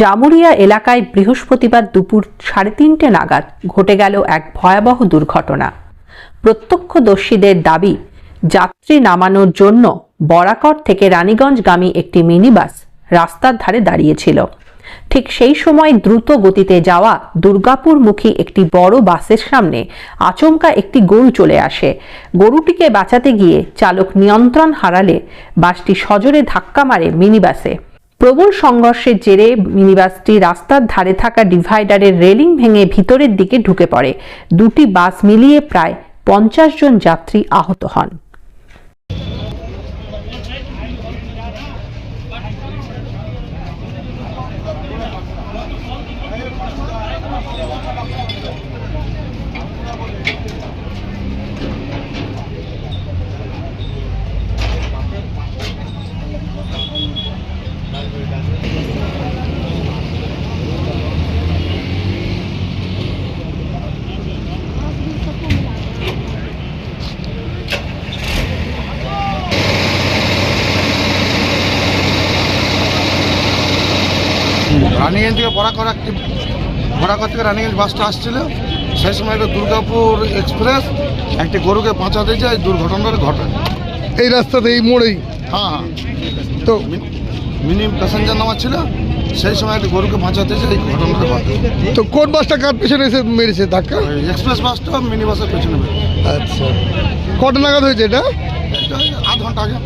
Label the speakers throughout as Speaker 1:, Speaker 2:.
Speaker 1: জামুরিয়া এলাকায় বৃহস্পতিবার দুপুর সাড়ে তিনটে নাগাদ ঘটে গেল এক ভয়াবহ দুর্ঘটনা। প্রত্যক্ষদর্শীদের দাবি, যাত্রী নামানোর জন্য বরাকর থেকে রানীগঞ্জগামী একটি মিনিবাস রাস্তার ধারে দাঁড়িয়েছিল। ঠিক সেই সময় দ্রুত গতিতে যাওয়া দুর্গাপুরমুখী একটি বড় বাসের সামনে আচমকা একটি গরু চলে আসে। গরুটিকে বাঁচাতে গিয়ে চালক নিয়ন্ত্রণ হারালে বাসটি সজোরে ধাক্কা মারে মিনি বাসে প্রবল সংঘর্ষের জেরে মিনিবাসটি রাস্তার ধারে থাকা ডিভাইডারের রেলিং ভেঙে ভিতরের দিকে ঢুকে পড়ে। দুটি বাস মিলিয়ে প্রায় পঞ্চাশ জন যাত্রী আহত হন।
Speaker 2: রানীগঞ্জ থেকে বরাকর একটি বরাকর থেকে রানীগঞ্জ বাসটা আসছিল। সেই সময় একটা দুর্গাপুর এক্সপ্রেস একটি গরুকে বাঁচাতে যায় এই দুর্ঘটনাটা ঘটে
Speaker 3: এই রাস্তাতে এই মোড়েই?
Speaker 2: হ্যাঁ হ্যাঁ।
Speaker 3: তো
Speaker 2: মিনি প্যাসেঞ্জার নামা ছিল সেই সময় একটি গরুকে বাঁচাতে যায় এই ঘটনাটা ঘটে।
Speaker 3: তো কোন বাসটা কার পেছনে এসে মেরেছে ধাক্কা?
Speaker 2: ওই এক্সপ্রেস বাসটা মিনি বাসের পেছনে।
Speaker 3: আচ্ছা। কটা নাগাদ হয়েছে এটা?
Speaker 2: আধ ঘণ্টা আগে।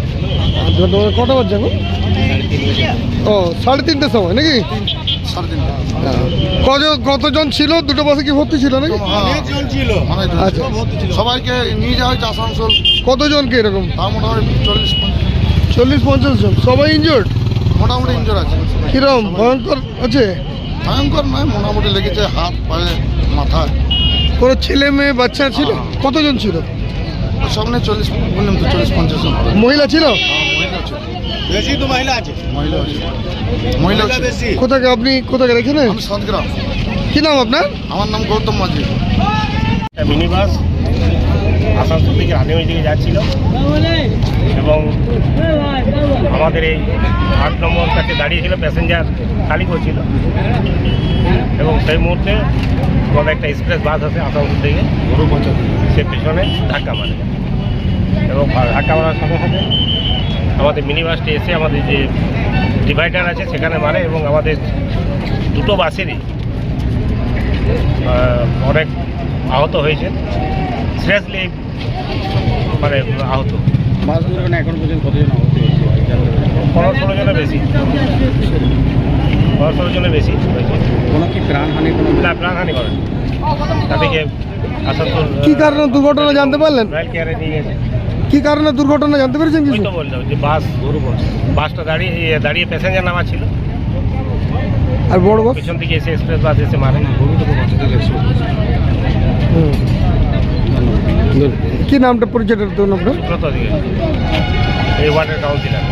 Speaker 3: কটা বাজছে এখন? ও সাড়ে তিনটের সময় নাকি?
Speaker 2: সাড়ে তিনটা।
Speaker 3: কজন কতজন ছিল? দুটো বাসে কি ভর্তি ছিল নাকি?
Speaker 2: ছিল। অনেকজন
Speaker 3: আচ্ছা।
Speaker 2: সবাইকে নিয়ে যাওয়া হয়েছে আসানসোল।
Speaker 3: কতজনকে এরকম?
Speaker 2: তার মোটামুটি চল্লিশ পঞ্চাশ।
Speaker 3: চল্লিশ পঞ্চাশ জন। সবাই ইনজোর্ড
Speaker 2: মোটামুটি ইঞ্জোর আছে।
Speaker 3: কিরম? ভয়ঙ্কর আছে?
Speaker 2: ভয়ঙ্কর নয় মোটামুটি লেগেছে হাত পায়ে মাথায়
Speaker 3: কোনো ছেলে মেয়ে বাচ্চা ছিল? কতজন ছিল?
Speaker 2: সব নিয়ে চল্লিশ বললাম তো চল্লিশ পঞ্চাশ জন।
Speaker 3: মহিলা ছিল?
Speaker 2: হ্যাঁ, মহিলা ছিল।
Speaker 4: বেশি তো মহিলা আছে।
Speaker 2: মহিলা আছে মহিলা
Speaker 4: মহিলা বেশি।
Speaker 3: কোথাকে আপনি কোথাকে রেখেছেন
Speaker 2: আমি সদগ্রাম।
Speaker 3: কি নাম আপনার?
Speaker 2: আমার নাম গৌতম মাঝি।
Speaker 5: মিনি বাস আসানসোল থেকে রানিগঞ্জ দিকে যাচ্ছিল। এবং আমাদের এই আট নম্বর কাছে দাঁড়িয়েছিল প্যাসেঞ্জার খালি করছিল। এবং সেই মুহূর্তে কোনো একটা এক্সপ্রেস বাস আছে আসানসোল থেকে। গরু সে পেছনে ধাক্কা মারে। এবং ধাক্কা মারার সাথে সাথে আমাদের মিনি বাসটি এসে আমাদের যে ডিভাইডার আছে সেখানে মারে এবং আমাদের দুটো বাসেরই অনেক আহত হয়েছে। সিরিয়াসলি মানে আহত।
Speaker 4: বাস দুর্ঘটনা এখন পর্যন্ত কতজন আহত হয়েছে?
Speaker 5: পনেরো ষোলো জনের বেশি। পনেরো ষোলো জনের বেশি।
Speaker 4: কোনো কি প্রাণহানি কোনো
Speaker 5: না প্রাণহানি করেন। তাদেরকে আসানসোল
Speaker 3: কি কারণে দুর্ঘটনা জানতে পারলেন?
Speaker 5: রয়্যাল কেয়ারে নিয়ে গেছে।
Speaker 3: কি কারণে দুর্ঘটনা জানতে পেরেছেন
Speaker 5: ওই
Speaker 3: কিছু?
Speaker 5: তো বললাম যে বাস গরু বাস বাসটা দাঁড়িয়ে দাঁড়িয়ে প্যাসেঞ্জার নামা ছিল।
Speaker 3: আর বড় বাস?
Speaker 5: পিছন থেকে এসে এক্সপ্রেস বাস এসে মারে। গরু তো
Speaker 3: হুম। কি নামটা পরিচয়টা আপনার?
Speaker 5: সুব্রত অধিকারী। এই ওয়ার্ডের কাউন্সিলার